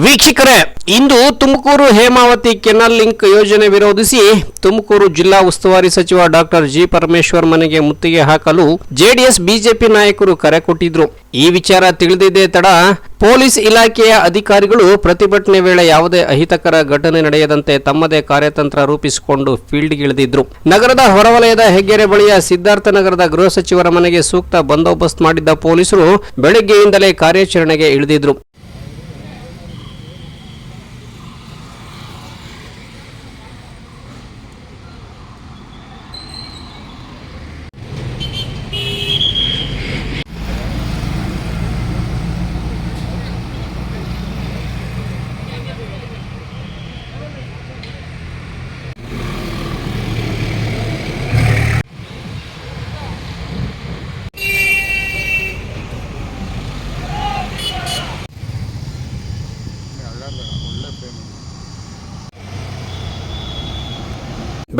ವೀಕ್ಷಕರೇ, ಇಂದು Tumakuru Hemavathi canal link ಯೋಜನೆ ವಿರೋಧಿಸಿ ತುಮಕೂರು ಜಿಲ್ಲಾ ಉಸ್ತುವಾರಿ ಸಚಿವ ಡಾಕ್ಟರ್ ಜಿ ಪರಮೇಶ್ವರ್ ಮನೆಗೆ ಮುತ್ತಿಗೆ ಹಾಕಲು ಜೆಡಿಎಸ್, ಬಿಜೆಪಿ ನಾಯಕರು ಕರೆ ಕೊಟ್ಟಿದ್ರು. ಈ ವಿಚಾರ ತಿಳಿದಿದ್ದೇ ತಡ ಪೊಲೀಸ್ ಇಲಾಖೆಯ ಅಧಿಕಾರಿಗಳು ಪ್ರತಿಭಟನೆ ವೇಳೆ ಯಾವುದೇ ಅಹಿತಕರ ಘಟನೆ ನಡೆಯದಂತೆ ತಮ್ಮದೇ ಕಾರ್ಯತಂತ್ರ ರೂಪಿಸಿಕೊಂಡು ಫೀಲ್ಡ್ಗಿಳಿದಿದ್ರು. ನಗರದ ಹೊರವಲಯದ ಹೆಗ್ಗೆರೆ ಬಳಿಯ ಸಿದ್ಧಾರ್ಥ ನಗರದ ಗೃಹ ಸಚಿವರ ಮನೆಗೆ ಸೂಕ್ತ ಬಂದೋಬಸ್ತ್ ಮಾಡಿದ್ದ ಪೊಲೀಸರು ಬೆಳಗ್ಗೆಯಿಂದಲೇ ಕಾರ್ಯಾಚರಣೆಗೆ ಇಳಿದಿದ್ರು.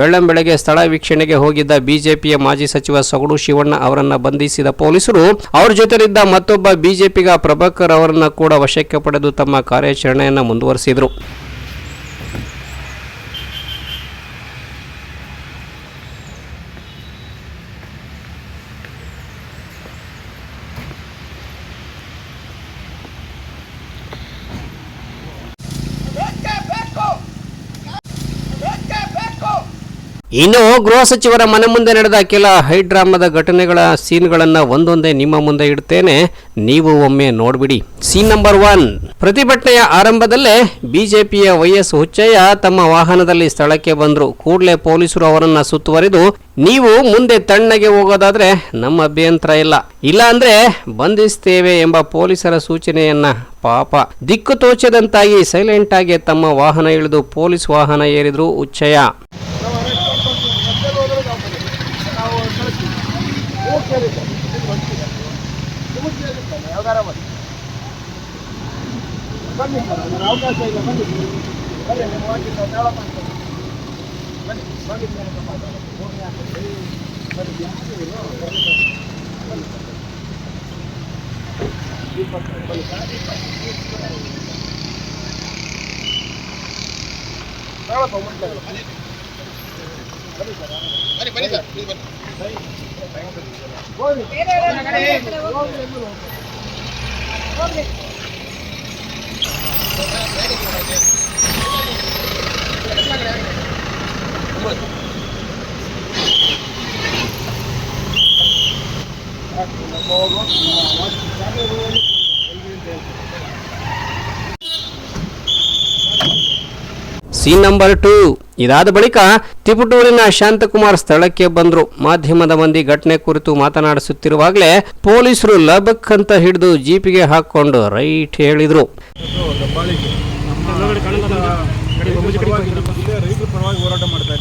ಬೆಳ್ಳಂಬೆಳಗ್ಗೆ ಸ್ಥಳ ವೀಕ್ಷಣೆಗೆ ಹೋಗಿದ್ದ ಬಿಜೆಪಿಯ ಮಾಜಿ ಸಚಿವ ಸೊಗಡು ಶಿವಣ್ಣ ಅವರನ್ನ ಬಂಧಿಸಿದ ಪೊಲೀಸರು, ಅವರ ಜೊತೆಲಿದ್ದ ಮತ್ತೊಬ್ಬ ಬಿಜೆಪಿಗ ಪ್ರಭಾಕರ್ ಅವರನ್ನ ಕೂಡ ವಶಕ್ಕೆ ಪಡೆದು ತಮ್ಮ ಕಾರ್ಯಾಚರಣೆಯನ್ನು ಮುಂದುವರೆಸಿದರು. ಇನ್ನು ಗೃಹ ಸಚಿವರ ಮನೆ ಮುಂದೆ ನಡೆದ ಕೆಲ ಹೈಡ್ರಾಮಾದ ಘಟನೆಗಳ ಸೀನ್ಗಳನ್ನು ಒಂದೊಂದೇ ನಿಮ್ಮ ಮುಂದೆ ಇಡ್ತೇನೆ. ನೀವು ಒಮ್ಮೆ ನೋಡ್ಬಿಡಿ. Scene number one. ಪ್ರತಿಭಟನೆಯ ಆರಂಭದಲ್ಲೇ ಬಿಜೆಪಿಯ ವೈಎಸ್ ಹುಚ್ಚಯ್ಯ ತಮ್ಮ ವಾಹನದಲ್ಲಿ ಸ್ಥಳಕ್ಕೆ ಬಂದರು. ಕೂಡಲೇ ಪೊಲೀಸರು ಅವರನ್ನ ಸುತ್ತುವರಿದು, ನೀವು ಮುಂದೆ ತಣ್ಣಗೆ ಹೋಗೋದಾದ್ರೆ ನಮ್ಮ ಅಭ್ಯಂತರ ಇಲ್ಲ. ಇಲ್ಲ ಅಂದ್ರೆ ಬಂಧಿಸ್ತೇವೆ ಎಂಬ ಪೊಲೀಸರ ಸೂಚನೆಯನ್ನ ಪಾಪ. ದಿಕ್ಕು ತೋಚದಂತಾಗಿ ಸೈಲೆಂಟ್ ಆಗಿ ತಮ್ಮ ವಾಹನ ಇಳಿದು ಪೊಲೀಸ್ ವಾಹನ ಏರಿದ್ರು ಹುಚ್ಚಯ್ಯ. ಬನ್ನಿ ಸರ್ ಅದರ ಅವಕಾಶ ಇಲ್ಲ ಬನ್ನಿ ಬನ್ನಿ ನಿಮ್ಮ ಹೋಗಿ ಸರ್ ನಾಳೆ ಮಾಡ್ತೀನಿ ಬನ್ನಿ ಬನ್ನಿ ಸರ್ ಮಾತಾಡೋಣ ಬನ್ನಿ ಯಾರು ಬನ್ನಿ ಸರ್ ಬನ್ನಿ ಸರ್ ದೀಪಕ್ ಸರ್ ಬನ್ನಿ ಸರ್ ನಾಳೆ ಮುಂದೆ ಬನ್ನಿ ಸರ್ ಬನ್ನಿ ಬನ್ನಿ ಸರ್ ಹೋಗಿ ಹೋಗಿ ಸೀನ್ ನಂಬರ್ ಟೂ ಇದಾದ ಬಳಿಕ ತಿಪಟೂರಿನ ಶಾಂತಕುಮಾರ್ ಸ್ಥಳಕ್ಕೆ ಬಂದರು. ಮಾಧ್ಯಮದ ಮಂದಿ ಘಟನೆ ಕುರಿತು ಮಾತನಾಡಿಸುತ್ತಿರುವಾಗಲೇ ಪೊಲೀಸರು ಲಬಕ್ ಅಂತ ಹಿಡಿದು ಜೀಪಿಗೆ ಹಾಕೊಂಡು ರೈಟ್ ಹೇಳಿದ್ರು. ಹೋರಾಟ ಮಾಡ್ತಾ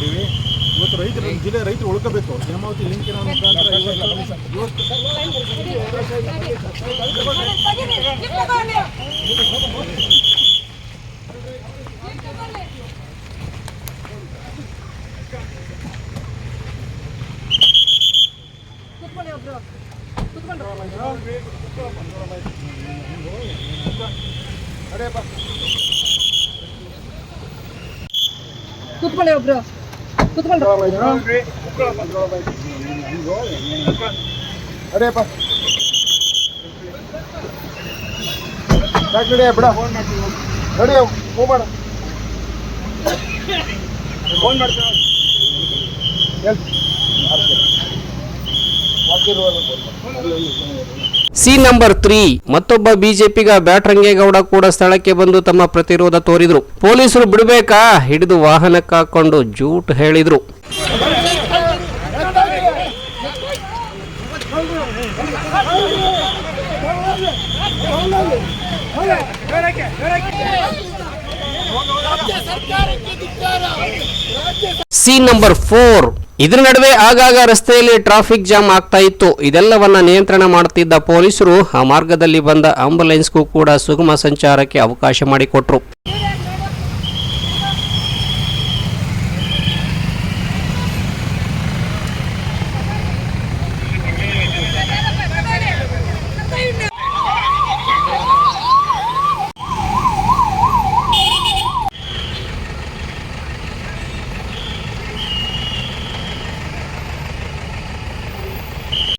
ಕೂತ್ಕೊಳ್ಳಿ ಒಬ್ರು ಕೂತ್ಕೊಳ್ಳಿ ಅಡೆಯಪ್ಪ ಯಾಕೆ ನಡಿಯ ಬಿಡ ನಡಿ ಹೋಗ್ಬೇಡ ಫೋನ್ ಮಾಡ್ತೀನಿ ಸಿ ನಂಬರ್ ತ್ರೀ. ಮತ್ತೊಬ್ಬ ಬಿಜೆಪಿಗ ಬ್ಯಾಟರಂಗೇಗೌಡ ಕೂಡ ಸ್ಥಳಕ್ಕೆ ಬಂದು ತಮ್ಮ ಪ್ರತಿರೋಧ ತೋರಿದ್ರು. ಪೊಲೀಸರು ಬಿಡಬೇಕಾ? ಹಿಡಿದು ವಾಹನಕ್ಕೆ ಹಾಕೊಂಡು ಜೂಟ್ ಹೇಳಿದ್ರು. Scene number four. ಇದರ ನಡುವೆ ಆಗಾಗ ರಸ್ತೆಯಲ್ಲಿ ಟ್ರಾಫಿಕ್ ಜಾಮ್ ಆಗ್ತಾ ಇತ್ತು. ಇದೆಲ್ಲವನ್ನ ನಿಯಂತ್ರಣ ಮಾಡುತ್ತಿದ್ದ ಪೊಲೀಸರು ಆ ಮಾರ್ಗದಲ್ಲಿ ಬಂದ ಆಂಬುಲೆನ್ಸ್ಗೂ ಕೂಡ ಸುಗಮ ಸಂಚಾರಕ್ಕೆ ಅವಕಾಶ ಮಾಡಿಕೊಟ್ರು.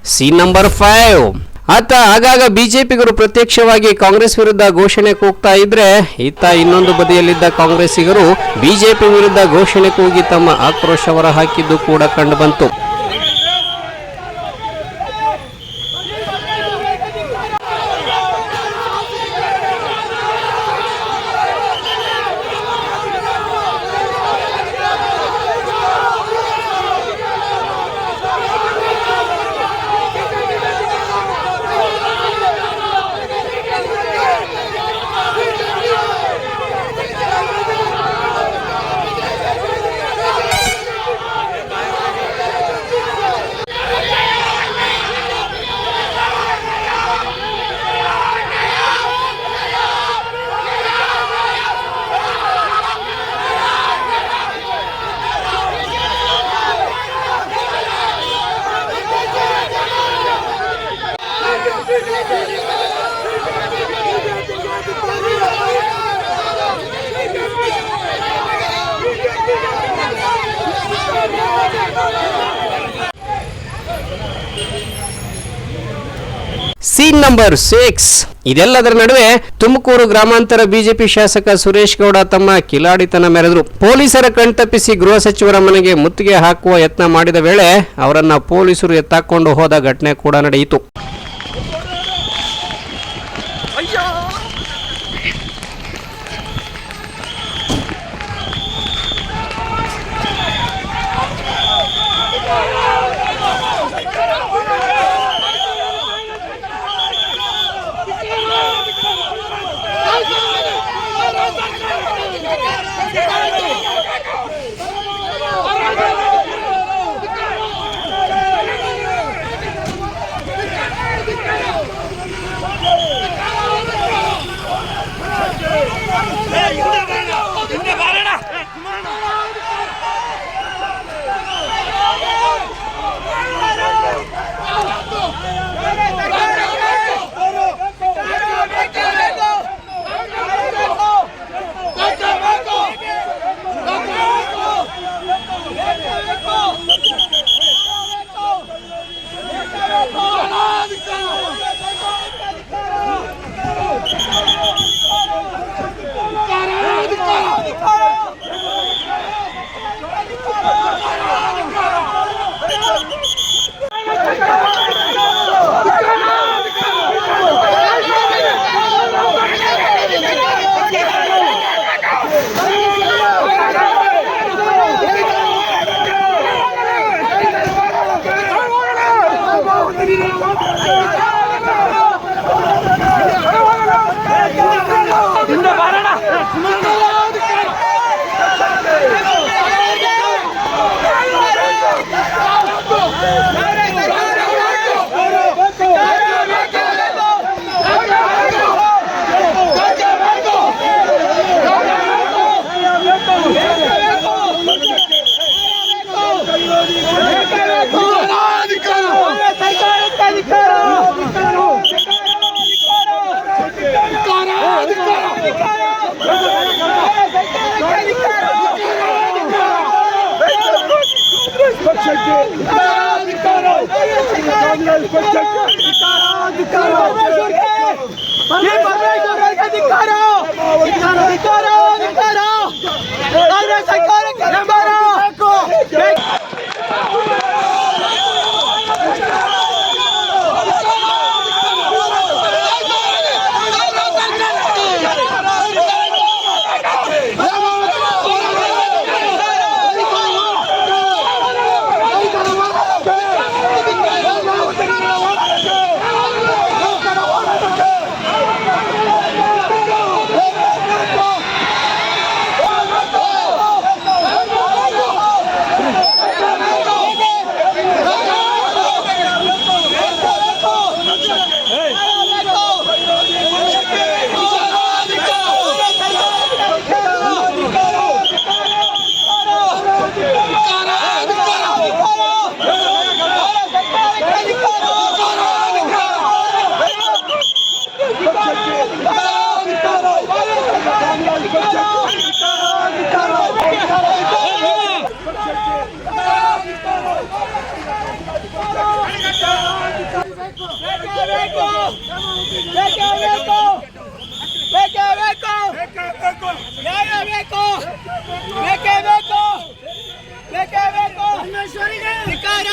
Scene number five. ಆತ ಆಗಾಗ ಬಿಜೆಪಿಗರು ಪ್ರತ್ಯಕ್ಷವಾಗಿ ಕಾಂಗ್ರೆಸ್ ವಿರುದ್ಧ ಘೋಷಣೆ ಕೂಗ್ತಾ ಇದ್ರೆ ಇತ್ತ ಇನ್ನೊಂದು ಬದಿಯಲ್ಲಿದ್ದ ಕಾಂಗ್ರೆಸ್ಸಿಗರು ಬಿಜೆಪಿ ವಿರುದ್ಧ ಘೋಷಣೆ ಕೂಗಿ ತಮ್ಮ ಆಕ್ರೋಶ ಹೊರಹಾಕಿದ್ದು ಕೂಡ ಕಂಡುಬಂತು ನಂಬರ್ ಸಿಕ್ಸ್ ಇದೆಲ್ಲದರ ನಡುವೆ ತುಮಕೂರು ಗ್ರಾಮಾಂತರ ಬಿಜೆಪಿ ಶಾಸಕ ಸುರೇಶ್ ಗೌಡ ತಮ್ಮ ಕಿಲಾಡಿತನ ಮೆರೆದರು. ಪೊಲೀಸರ ಕಣ್ತಪ್ಪಿಸಿ ಗೃಹ ಸಚಿವರ ಮನೆಗೆ ಮುತ್ತಿಗೆ ಹಾಕುವ ಯತ್ನ ಮಾಡಿದ ವೇಳೆ ಅವರನ್ನ ಪೊಲೀಸರು ಎತ್ತಾಕೊಂಡು ಹೋದ ಘಟನೆ ಕೂಡ ನಡೆಯಿತು. ভিতরে ಬೇಕು ಬೇಕೇ ಬೇಕು ಬೇಕೇ ಬೇಕು ನ್ಯಾಯ ಬೇಕು ಬೇಕೇ ಬೇಕು ಬೇಕೇ ಬೇಕು ಧಿಕಾರ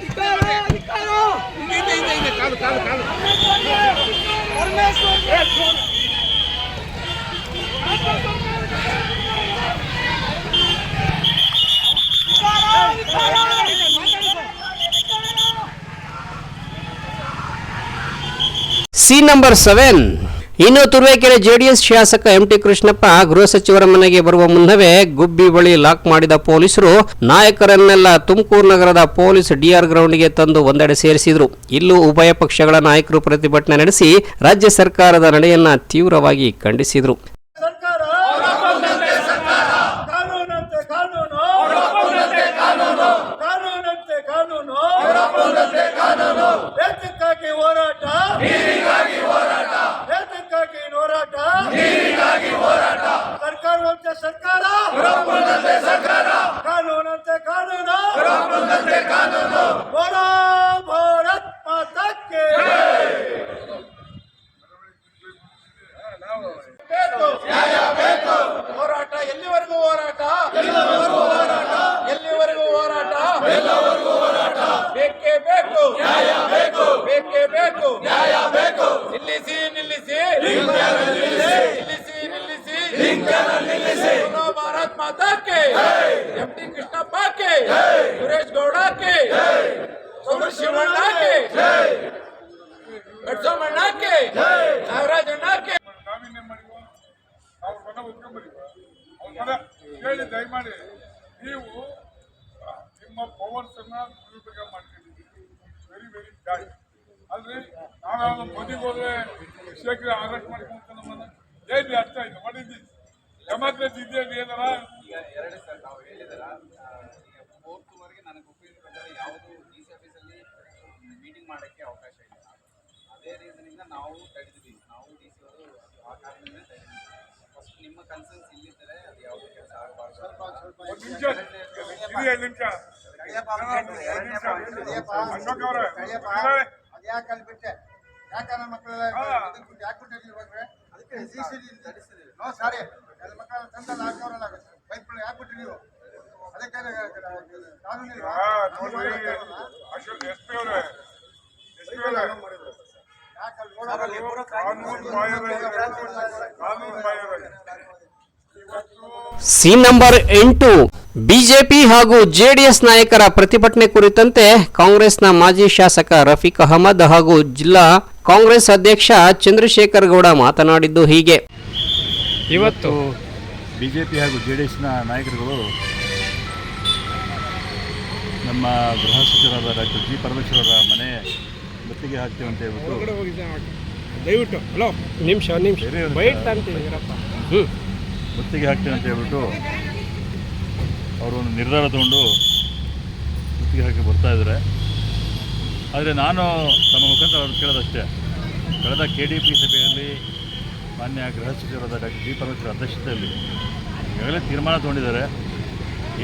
ಧಿಕಾರ ಧಿಕಾರ ಪರಮೇಶ್ವರ್ ಸಿ ನಂಬರ್ ಸೆವೆನ್. ಇನ್ನು ತುರುವೇಕೆರೆ ಜೆಡಿಎಸ್ ಶಾಸಕ ಎಂ ಟಿ ಕೃಷ್ಣಪ್ಪ ಗೃಹ ಸಚಿವರ ಮನೆಗೆ ಬರುವ ಮುನ್ನವೇ ಗುಬ್ಬಿ ಬಳಿ ಲಾಕ್ ಮಾಡಿದ ಪೊಲೀಸರು ನಾಯಕರನ್ನೆಲ್ಲ ತುಮಕೂರು ನಗರದ ಪೊಲೀಸ್ ಡಿಆರ್ ಗ್ರೌಂಡ್ಗೆ ತಂದು ಒಂದೆಡೆ ಸೇರಿಸಿದ್ರು. ಇಲ್ಲೂ ಉಭಯ ಪಕ್ಷಗಳ ನಾಯಕರು ಪ್ರತಿಭಟನೆ ನಡೆಸಿ ರಾಜ್ಯ ಸರ್ಕಾರದ ನಡೆಯನ್ನ ತೀವ್ರವಾಗಿ ಖಂಡಿಸಿದ್ರು. কাঁদলো বড় ಎಂ ಟಿ ಕೃಷ್ಣಪ್ಪಕ್ಕೆ ಸುರೇಶ್ ಗೌಡ ನಾಗರಾಜಣ್ಣಕ್ಕೆ ಕೆ ಮಾಡಿದ್ವು ಅವ್ರ ಮನ ಒಪ್ಕೊಂಬರಿವ ಅವ್ರ ಮನ ಹೇಳಿ ದಯಮಾಡಿ ನೀವು ನಿಮ್ಮ ಪವರ್ಸ್ ಅನ್ನ ದುರುಪಯೋಗ ಮಾಡ್ಕೊಂಡಿದ್ದೀರಿ ವೆರಿ ವೆರಿ ಬ್ಯಾಡ್ ಅಲ್ರಿ ನಾವ್ಯಾವ್ದು ಮನೆಗೆ ಹೋದ್ರೆ ಶೇಖರ ಅರೆಸ್ಟ್ ಮಾಡ್ಕೊಂತ ನಮ್ಮನ್ನ ಏನ್ರಿ ಅರ್ಥ ಆಯ್ತು? ಮಾಡಿದ್ದಿ ಡೆಮಾಕ್ರಸಿ ಇದೆಯಲ್ಲ ಏನಾರ? ಎರಡೇ ಸರ್ ನಾವು ಹೇಳಿದಾರ ಫೋರ್ತ್ವರೆಗೆ ನನಗೆ ಒಪ್ಪಿದ ಪ್ರಕಾರ ಯಾವುದು ಡಿ ಸಿ ಆಫೀಸಲ್ಲಿ ಮೀಟಿಂಗ್ ಮಾಡೋಕ್ಕೆ ಅವಕಾಶ ಇಲ್ಲ. ಅದೇ ರೀಸನಿಂದ ನಾವು ತಡೆದಿದ್ದೀವಿ ನಾವು ಡಿ ಸಿ ಅವರು ಆ ಕಾರಣದಿಂದ ತಡೆದಿದ್ದೀವಿ ಫಸ್ಟ್ ನಿಮ್ಮ ಕನ್ಸರ್ನ್ಸ್ ಇಲ್ಲಿದ್ದರೆ ಅದು ಯಾವುದೇ ಕೆಲಸ ಆಗಬಾರ್ದು. ಒಂದ್ ನಿಮಿಷ. ಇದು ಎರಡು ನಿಮಿಷ. ಒಂದ್ ನಿಮಿಷ. ಅಶೋಕ್ ಅವರೇ. ಹೇಳಿ. ಯಾಕಲ್ಲಿ ಬಿಟ್ಟೆ ಯಾಕಂದ್ರೆ ಮಕ್ಕಳೆಲ್ಲ. ಯಾಕೆ ಬಿಟ್ಟಿರ್ಲಿ ಅದಕ್ಕೆ ಸಾರಿ. ಎಲ್ಲ ಮಕ್ಕಳ ತಂದಲ್ಲ ಪೈಪ್ಗಳು ಯಾಕೆ ಬಿಟ್ರಿ ನೀವು. ಅದಕ್ಕೆ? ಅಶೋಕ್ ಎಸ್ ಪಿ ಅವರೇ. ಎಸ್ ಪಿ ಅವರೇ. ಸಿ ನಂಬರ್ ಎಂಟು. ಬಿಜೆಪಿ ಹಾಗೂ ಜೆಡಿಎಸ್ ನಾಯಕರ ಪ್ರತಿಭಟನೆ ಕುರಿತಂತೆ ಕಾಂಗ್ರೆಸ್ನ ಮಾಜಿ ಶಾಸಕ ರಫೀಕ್ ಅಹಮದ್ ಹಾಗೂ ಜಿಲ್ಲಾ ಕಾಂಗ್ರೆಸ್ ಅಧ್ಯಕ್ಷ ಚಂದ್ರಶೇಖರ್ ಗೌಡ ಮಾತನಾಡಿದ್ದು ಹೀಗೆ. ಇವತ್ತು ಬಿ ಜೆ ಪಿ ಹಾಗೂ ಜೆ ಡಿ ಎಸ್ನ ನಾಯಕರುಗಳು ನಮ್ಮ ಗೃಹ ಸಚಿವರಾದ ಡಾಕ್ಟರ್ ಜಿ ಪರಮೇಶ್ವರರ ಮನೆ ಮುತ್ತಿಗೆ ಹಾಕ್ತೀವಿ ಅಂತ ಹೇಳ್ಬಿಟ್ಟು ದಯವಿಟ್ಟು ಹಲೋ? ನಿಮಿಷ ನಿಮಿಷ. ಮುತ್ತಿಗೆ ಹಾಕ್ತೀವಿ ಅಂತ ಹೇಳ್ಬಿಟ್ಟು ಅವರು ಒಂದು ನಿರ್ಧಾರ ತಗೊಂಡು ಮುತ್ತಿಗೆ ಹಾಕಿ ಬರ್ತಾ ಇದ್ದಾರೆ. ಆದರೆ ನಾನು ತಮ್ಮ ಮುಖಾಂತರ ಅವ್ರು ಕೇಳೋದಷ್ಟೇ. ಕಳೆದ ಕೆ ಡಿ ಪಿ ಸಭೆಯಲ್ಲಿ ಮಾನ್ಯ ಗೃಹ ಸಚಿವರಾದ ಡಾಕ್ಟರ್ ಜಿ ಪರಮೇಶ್ವರ ಅಧ್ಯಕ್ಷತೆಯಲ್ಲಿ ಈಗಾಗಲೇ ತೀರ್ಮಾನ ತಗೊಂಡಿದ್ದಾರೆ.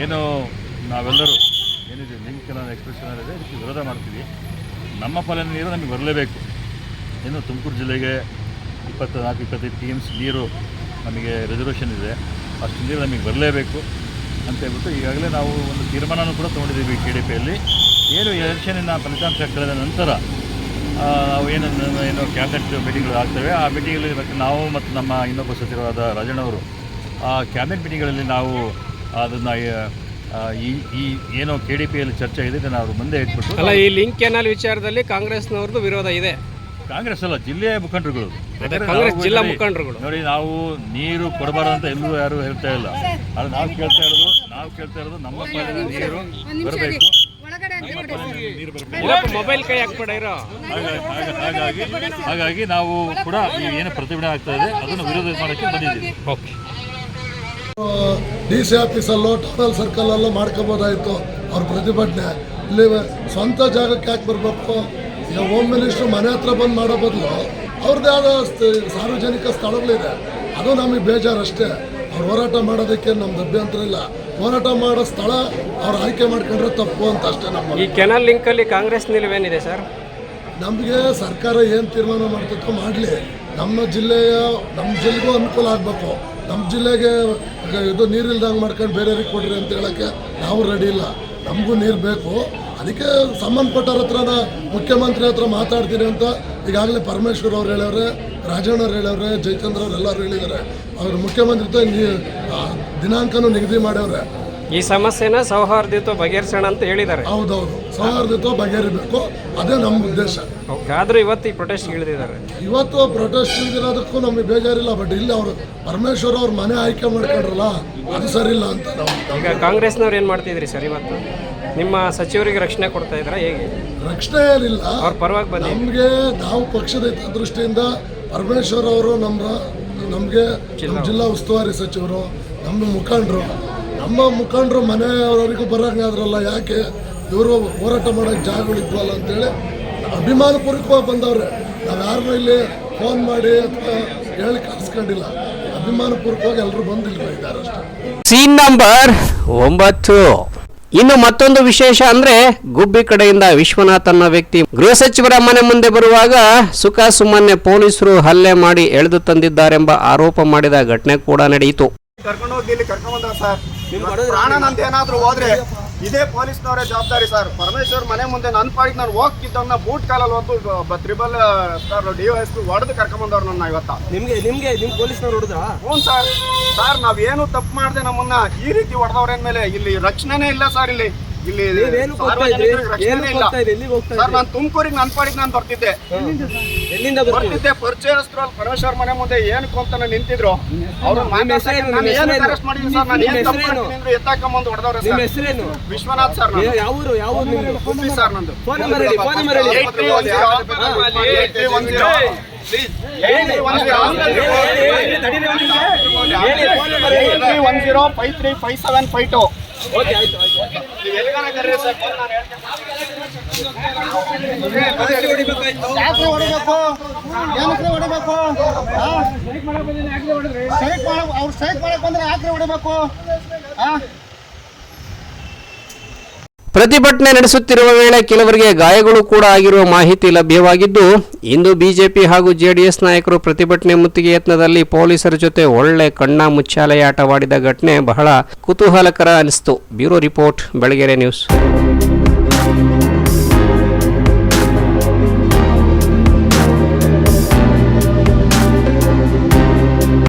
ಏನು ನಾವೆಲ್ಲರೂ ಏನಿದೆ ಲಿಂಕ್ ಎಕ್ಸ್ಪ್ರೆಷನ್ ಇದೆ ಇದಕ್ಕೆ ವಿರೋಧ ಮಾಡ್ತೀವಿ. ನಮ್ಮ ಪಾಲಿನ ನೀರು ನಮಗೆ ಬರಲೇಬೇಕು. ಇನ್ನು ತುಮಕೂರು ಜಿಲ್ಲೆಗೆ ಇಪ್ಪತ್ತು ನಾಲ್ಕು ಇಪ್ಪತ್ತೈದು ಟಿ ಎಮ್ಸ್ ನೀರು ನಮಗೆ ರಿಸರ್ವೇಷನ್ ಇದೆ. ಅಷ್ಟು ನೀರು ನಮಗೆ ಬರಲೇಬೇಕು ಅಂತ ಹೇಳ್ಬಿಟ್ಟು ಈಗಾಗಲೇ ನಾವು ಒಂದು ತೀರ್ಮಾನನೂ ಕೂಡ ತೊಗೊಂಡಿದ್ದೀವಿ ಕೆ ಡಿ ಪಿಯಲ್ಲಿ ಏನು ಎಲೆಕ್ಷನಿನ ಫಲಿತಾಂಶ ಕಳೆದ ನಂತರ ನಾವು ಏನು ನಮ್ಮ ಏನು ಕ್ಯಾಬಿನೆಟ್ ಮೀಟಿಂಗ್ಗಳು ಆಗ್ತವೆ. ಆ ಮೀಟಿಂಗಲ್ಲಿ ಮತ್ತು ನಾವು ಮತ್ತು ನಮ್ಮ ಇನ್ನೊಬ್ಬ ಸಚಿವರಾದ ರಾಜಣ್ಣವರು ಆ ಕ್ಯಾಬಿನೆಟ್ ಮೀಟಿಂಗ್ಗಳಲ್ಲಿ ನಾವು ಅದನ್ನು ಈ ಈ ಏನೋ ಕೆ ಡಿ ಪಿಯಲ್ಲಿ ಚರ್ಚೆ ಇದೆ ಇದನ್ನು ಅವರು ಮುಂದೆ ಇಟ್ಬಿಟ್ಟು ಅಲ್ಲ ಈ ಲಿಂಕ್ ಕೆನಾಲ್ ವಿಚಾರದಲ್ಲಿ ಕಾಂಗ್ರೆಸ್ನವ್ರದ್ದು ವಿರೋಧ ಇದೆ. ಕಾಂಗ್ರೆಸ್ ಅಲ್ಲ ಜಿಲ್ಲೆಯ ಮುಖಂಡರುಗಳು. ಕಾಂಗ್ರೆಸ್ ಜಿಲ್ಲಾ ಮುಖಂಡರುಗಳು. ನೋಡಿ ನಾವು ನೀರು ಕೊಡಬಾರ್ದು ಅಂತ ಎಲ್ಲೂ ಯಾರು ಹೇಳ್ತಾ ಇಲ್ಲ. ಆದ್ರೆ ನಾವು ಕೇಳ್ತಾ ಇರೋದು ನಾವು ಕೇಳ್ತಾ ಇರೋದು ನಮ್ಮ ಪಾಲಿನ ನೀರು ಬರಬೇಕು. ಒಳಗಡೆ ಅಂತ ಬಿಡಿ. ಮೊಬೈಲ್ ಕೈ ಹಾಕ್ಬೇಡ ಇರೋ. ಹಾಗಾಗಿ ಹಾಗಾಗಿ ನಾವು ಕೂಡ ಈ ಏನು ಪ್ರತಿಭಟನೆ ಆಗ್ತಾ ಇದೆ ಅದನ್ನು ವಿರೋಧ ಮಾಡಕ್ಕೆ ಬಂದಿದ್ದೀವಿ. ಓಕೆ. ಡಿ ಸಿ ಆಫೀಸಲ್ಲೋ ಟೌನಲ್ ಸರ್ಕಲಲ್ಲೋ ಮಾಡ್ಕೋಬೋದಾಯಿತು ಅವ್ರ ಪ್ರತಿಭಟನೆ. ಇಲ್ಲಿ ಸ್ವಂತ ಜಾಗಕ್ಕೆ ಯಾಕೆ ಬರಬೇಕು? ಈಗ ಹೋಮ್ ಮಿನಿಸ್ಟ್ರು ಮನೆ ಹತ್ರ ಬಂದು ಮಾಡೋ ಬದಲು ಅವ್ರದ್ದೇ ಆದ ಸ್ಥ- ಸಾರ್ವಜನಿಕ ಸ್ಥಳಗಳಿದೆ. ಅದು ನಮಗೆ ಬೇಜಾರಷ್ಟೇ. ಅವ್ರು ಹೋರಾಟ ಮಾಡೋದಕ್ಕೆ ನಮ್ದು ಅಭ್ಯಂತರ ಇಲ್ಲ. ಹೋರಾಟ ಮಾಡೋ ಸ್ಥಳ ಅವ್ರು ಆಯ್ಕೆ ಮಾಡ್ಕೊಂಡ್ರೆ ತಪ್ಪು ಅಂತ ಅಷ್ಟೇ ನಮ್ಮ ಈ ಕೆನಾಲ್ ಲಿಂಕಲ್ಲಿ ಕಾಂಗ್ರೆಸ್ ನಿಲುವೇನಿದೆ ಸರ್? ನಮಗೆ ಸರ್ಕಾರ ಏನು ತೀರ್ಮಾನ ಮಾಡ್ತಿತ್ತು ಮಾಡಲಿ. ನಮ್ಮ ಜಿಲ್ಲೆಯ ನಮ್ಮ ಜಿಲ್ಲೆಗೂ ಅನುಕೂಲ ಆಗಬೇಕು. ನಮ್ಮ ಜಿಲ್ಲೆಗೆ ಇದು ನೀರಿಲ್ದಂಗೆ ಮಾಡ್ಕೊಂಡು ಬೇರೆಯವ್ರಿಗೆ ಕೊಡ್ರಿ ಅಂತ ಹೇಳೋಕ್ಕೆ ನಾವು ರೆಡಿ ಇಲ್ಲ. ನಮಗೂ ನೀರು ಬೇಕು. ಅದಕ್ಕೆ ಸಂಬಂಧಪಟ್ಟವ್ರ ಹತ್ರನ ಮುಖ್ಯಮಂತ್ರಿ ಹತ್ರ ಮಾತಾಡ್ತೀನಿ ಅಂತ ಈಗಾಗಲೇ ಪರಮೇಶ್ವರ್ ಅವ್ರು ಹೇಳವ್ರೆ ರಾಜಣ್ಣವ್ರು ಹೇಳವ್ರೆ ಜಯಚಂದ್ರ ಅವ್ರು ಎಲ್ಲರೂ ಹೇಳಿದ್ದಾರೆ. ಅವ್ರ ಮುಖ್ಯಮಂತ್ರಿ ಜೊತೆ ನೀ ದಿನಾಂಕನೂ ನಿಗದಿ ಮಾಡ್ಯವ್ರೆ ಈ ಸಮಸ್ಯೆನ ಸೌಹಾರ್ದಯುತ ಬಗೆಹರಿಸೋಣ ಅಂತ ಹೇಳಿದ್ದಾರೆ. ಹೌದೌದು. ಸೌಹಾರ್ದಿತ್ವ ಬಗೆಹರಿಬೇಕು. ಅದೇ ನಮ್ಮ ಉದ್ದೇಶ. ಆದ್ರೂ ಇವತ್ತು ಈ ಪ್ರೊಟೆಸ್ಟ್ ಇಳಿದಿದ್ದಾರೆ ಇವತ್ತು ಪ್ರೊಟೆಸ್ಟ್ ಇಳಿದಿರೋದಕ್ಕೂ ನಮಗೆ ಬೇಜಾರಿಲ್ಲ ಬಟ್ ಇಲ್ಲಿ ಅವರು ಪರಮೇಶ್ವರ್ ಅವ್ರ ಮನೆ ಆಯ್ಕೆ ಮಾಡ್ಕೊಂಡ್ರಲ್ಲ ಅದು ಸರಿ ಇಲ್ಲ ಅಂತ ನಾವು ಈಗ ಕಾಂಗ್ರೆಸ್ನವ್ರು ಏನು ಮಾಡ್ತಿದ್ರಿ ಸರ್ ಇವತ್ತು? ನಿಮ್ಮ ಸಚಿವರಿಗೆ ರಕ್ಷಣೆ ಕೊಡ್ತಾ ಇದ್ರ ಹೇಗೆ? ರಕ್ಷಣೆ ಏನಿಲ್ಲ. ಅವ್ರ ಪರವಾಗಿ ಬಂದು ನಮಗೆ ನಾವು ಪಕ್ಷದ ಹಿತದೃಷ್ಟಿಯಿಂದ ಪರಮೇಶ್ವರ್ ಅವರು ನಮ್ಮ ನಮಗೆ ಜಿಲ್ಲಾ ಉಸ್ತುವಾರಿ ಸಚಿವರು ನಮ್ಮ ಮುಖಂಡರು ನಮ್ಮ ಮುಖಂಡರು ಮನೆಯವರಿಗೂ ಬರೋಂಗೆ ಆದ್ರಲ್ಲ, ಯಾಕೆ ಇವರು ಹೋರಾಟ ಮಾಡೋಕ್ಕೆ ಜಾಗಗಳಿದ್ವಲ್ಲ ಅಂತೇಳಿ ಅಭಿಮಾನಪೂರ್ವಕವಾಗಿ ಬಂದವ್ರೆ. ನಾವು ಯಾರನ್ನೂ ಇಲ್ಲಿ ಫೋನ್ ಮಾಡಿ ಅಥವಾ ಹೇಳಿ ಕರ್ಸ್ಕೊಂಡಿಲ್ಲ. ಅಭಿಮಾನಪೂರ್ವಕವಾಗಿ ಎಲ್ಲರೂ ಬಂದಿಲ್ಲ ಇದ್ದಾರೆ ಸೀನ್ ನಂಬರ್ ಒಂಬತ್ತು. ಇನ್ನು ಮತ್ತೊಂದು ವಿಶೇಷ ಅಂದ್ರೆ ಗುಬ್ಬಿ ಕಡೆಯಿಂದ ವಿಶ್ವನಾಥ್ ಅನ್ನ ವ್ಯಕ್ತಿ ಗೃಹ ಸಚಿವರ ಮನೆ ಮುಂದೆ ಬರುವಾಗ ಸುಖ ಸುಮ್ಮನೆ ಪೊಲೀಸರು ಹಲ್ಲೆ ಮಾಡಿ ಎಳೆದು ತಂದಿದ್ದಾರೆಂಬ ಆರೋಪ ಮಾಡಿದ ಘಟನೆ ಕೂಡ ನಡೆಯಿತು. ಕರ್ಕೊಂಡು ಹೋಗಿ ಇಲ್ಲಿ ಕರ್ಕೊಂಡ್ ಬಂದ ಸರ್. ಪ್ರಾಣ ನಂದು ಏನಾದ್ರೂ ಹೋದ್ರೆ ಇದೇ ಪೊಲೀಸ್ನವರೇ ಜವಾಬ್ದಾರಿ ಸರ್. ಪರಮೇಶ್ವರ್ ಮನೆ ಮುಂದೆ ನನ್ನ ಪಾಡಿಗೆ ನಾನು ಹೋಗ್ತಿದ್ದವನ್ನ ಬೂಟ್ ಕಾಲಲ್ಲಿ ಹೊತ್ತು ತ್ರಿಬಲ್ ಸರ್ ಡಿ ಎಸ್ ಹೊಡೆದು ಕರ್ಕೊಂಡ್ ಬಂದವ್ರು ನನ್ನ ಇವತ್ತ. ನಿಮ್ಗೆ ನಿಮ್ಗೆ ನಿಮ್ ಪೊಲೀಸ್ನವ್ರು ಹೊಡೆದ್ರ? ಹ್ಞೂ ಸರ್. ಸರ್ ನಾವೇನು ತಪ್ಪು ಮಾಡಿದೆ ನಮ್ಮನ್ನ ಈ ರೀತಿ ಹೊಡೆದವ್ರ ಮೇಲೆ ಇಲ್ಲಿ ರಕ್ಷಣೆನೇ ಇಲ್ಲ ಸರ್ ಇಲ್ಲಿ. ಇಲ್ಲಿ ಸರ್ ನಾನು ತುಮಕೂರಿಗೆ ನನ್ನ ಪಾಡಿಗೆ ನಾನು ಬರ್ತಿದ್ದೆ ಎಲ್ಲಿಂದ ಬರ್ತಿದ್ದೆ ಪರಿಚಯಸ್ಥರು ಅಲ್ಲಿ ಪರಮೇಶ್ವರ್ ಮನೆ ಮುಂದೆ ಏನಕ್ಕೆ ಅಂತ ನಿಂತಿದ್ರು ಅವರು? ನಾನು ಏನು? ಅರೆಸ್ಟ್ ಮಾಡಿದ್ದೀನಿ ಸರ್ ನಾನು ಏನು ತಪ್ಪು ಹೆಸರೇನು? ಮಾಡ್ತೀನಿ ಎತ್ತಾಕೊಂಬಂದು ಹೊಡೆದವ್ರೆ ನಿಮ್ಮ ಸರ್ ಹೆಸರೇನು ವಿಶ್ವನಾಥ್ ಸರ್ ನಾನು. ಯಾವ ಊರು ಯಾವ ಊರು ಸರ್ ನಂದು ಫೋನ್ ನಂಬರ್ ಹೇಳಿ ಫೋನ್ ನಂಬರ್ ಹೇಳಿ eight three one zero eight three one zero eight three one zero eight three one zero five three five seven five two okay ಆಯ್ತು ಹೊಡಿಬೇಕು. ಹೊಡಿಬೇಕು? ಅವ್ರು ಸೈಟ್ ಮಾಡಕ್ ಬಂದ್ರೆ ಆಕ್ರೆ ಹೊಡಿಬೇಕು. ಹಾ? ಪ್ರತಿಭಟನೆ ನಡೆಸುತ್ತಿರುವ ವೇಳೆ ಕೆಲವರಿಗೆ ಗಾಯಗಳು ಕೂಡ ಆಗಿರುವ ಮಾಹಿತಿ ಲಭ್ಯವಾಗಿದ್ದು, ಇಂದು ಬಿಜೆಪಿ ಹಾಗೂ ಜೆಡಿಎಸ್ ನಾಯಕರು ಪ್ರತಿಭಟನೆ ಮುತ್ತಿಗೆ ಯತ್ನದಲ್ಲಿ ಪೊಲೀಸರ ಜೊತೆ ಒಳ್ಳೆ ಕಣ್ಣ ಮುಚ್ಚಾಲೆಯಾಟವಾಡಿದ ಘಟನೆ ಬಹಳ ಕುತೂಹಲಕರ ಅನಿಸ್ತು. Bureau report, Belagere news.